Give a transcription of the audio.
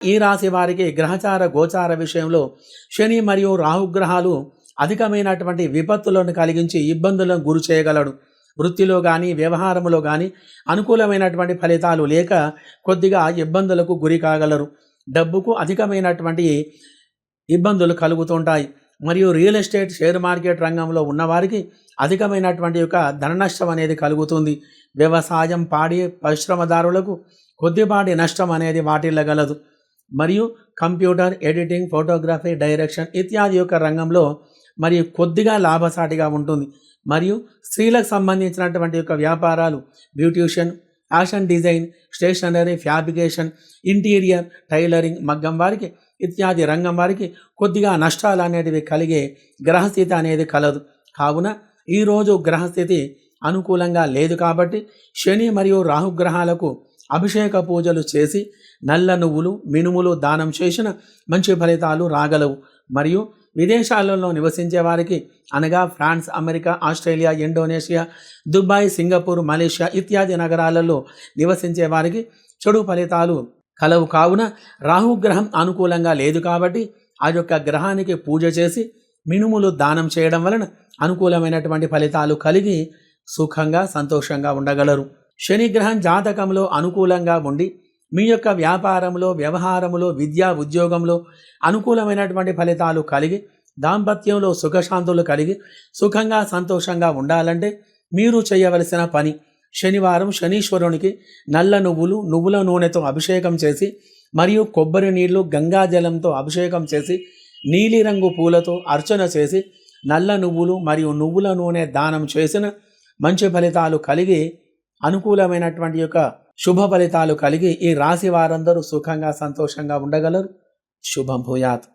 ఈ రాశి వారికి గ్రహచార గోచార విషయంలో శని మరియు రాహుగ్రహాలు అధికమైనటువంటి విపత్తులను కలిగించి ఇబ్బందులను గురి చేయగలడు. వృత్తిలో కానీ వ్యవహారంలో కానీ అనుకూలమైనటువంటి ఫలితాలు లేక కొద్దిగా ఇబ్బందులకు గురి కాగలరు. డబ్బుకు అధికమైనటువంటి ఇబ్బందులు కలుగుతుంటాయి. మరియు రియల్ ఎస్టేట్ షేర్ మార్కెట్ రంగంలో ఉన్నవారికి అధికమైనటువంటి యొక్క ధన నష్టం అనేది కలుగుతుంది. వ్యవసాయం పాడి పరిశ్రమదారులకు కొద్దిపాటి నష్టం అనేది వాటిల్లగలదు. మరియు కంప్యూటర్ ఎడిటింగ్ ఫోటోగ్రఫీ డైరెక్షన్ ఇత్యాది యొక్క రంగంలో మరియు కొద్దిగా లాభసాటిగా ఉంటుంది. మరియు స్త్రీలకు సంబంధించినటువంటి యొక్క వ్యాపారాలు beautician fashion design stationery fabrication interior tailoring మగ్గం వారికి ఇత్యాది రంగం వారికి కొద్దిగా నష్టాలు అనేటివి కలిగే గ్రహస్థితి అనేది కలదు. కావున ఈరోజు గ్రహస్థితి అనుకూలంగా లేదు కాబట్టి శని మరియు రాహుగ్రహాలకు అభిషేక పూజలు చేసి నల్ల నువ్వులు మినుములు దానం చేసిన మంచి ఫలితాలు రాగలవు. మరియు విదేశాలలో నివసించే వారికి అనగా France America Australia Indonesia Dubai Singapore Malaysia ఇత్యాది నగరాలలో నివసించే వారికి చెడు ఫలితాలు కలవు. కావున రాహుగ్రహం అనుకూలంగా లేదు కాబట్టి ఆ యొక్క గ్రహానికి పూజ చేసి మినుములు దానం చేయడం వలన అనుకూలమైనటువంటి ఫలితాలు కలిగి సుఖంగా సంతోషంగా ఉండగలరు. శనిగ్రహం జాతకంలో అనుకూలంగా ఉండి మీ యొక్క వ్యాపారంలో వ్యవహారంలో విద్యా ఉద్యోగంలో అనుకూలమైనటువంటి ఫలితాలు కలిగి దాంపత్యంలో సుఖశాంతులు కలిగి సుఖంగా సంతోషంగా ఉండాలంటే మీరు చేయవలసిన పని శనివారం శనీశ్వరునికి నల్ల నువ్వులు నువ్వుల నూనెతో అభిషేకం చేసి మరియు కొబ్బరి నీళ్ళు గంగాజలంతో అభిషేకం చేసి నీలిరంగు పూలతో అర్చన చేసి నల్ల నువ్వులు మరియు నువ్వుల నూనె దానం చేసిన మంచి ఫలితాలు కలిగి అనుకూలమైనటువంటి యొక్క శుభ ఫలితాలు కలిగి ఈ రాశి వారందరూ సుఖంగా సంతోషంగా ఉండగలరు. శుభం భూయాత్.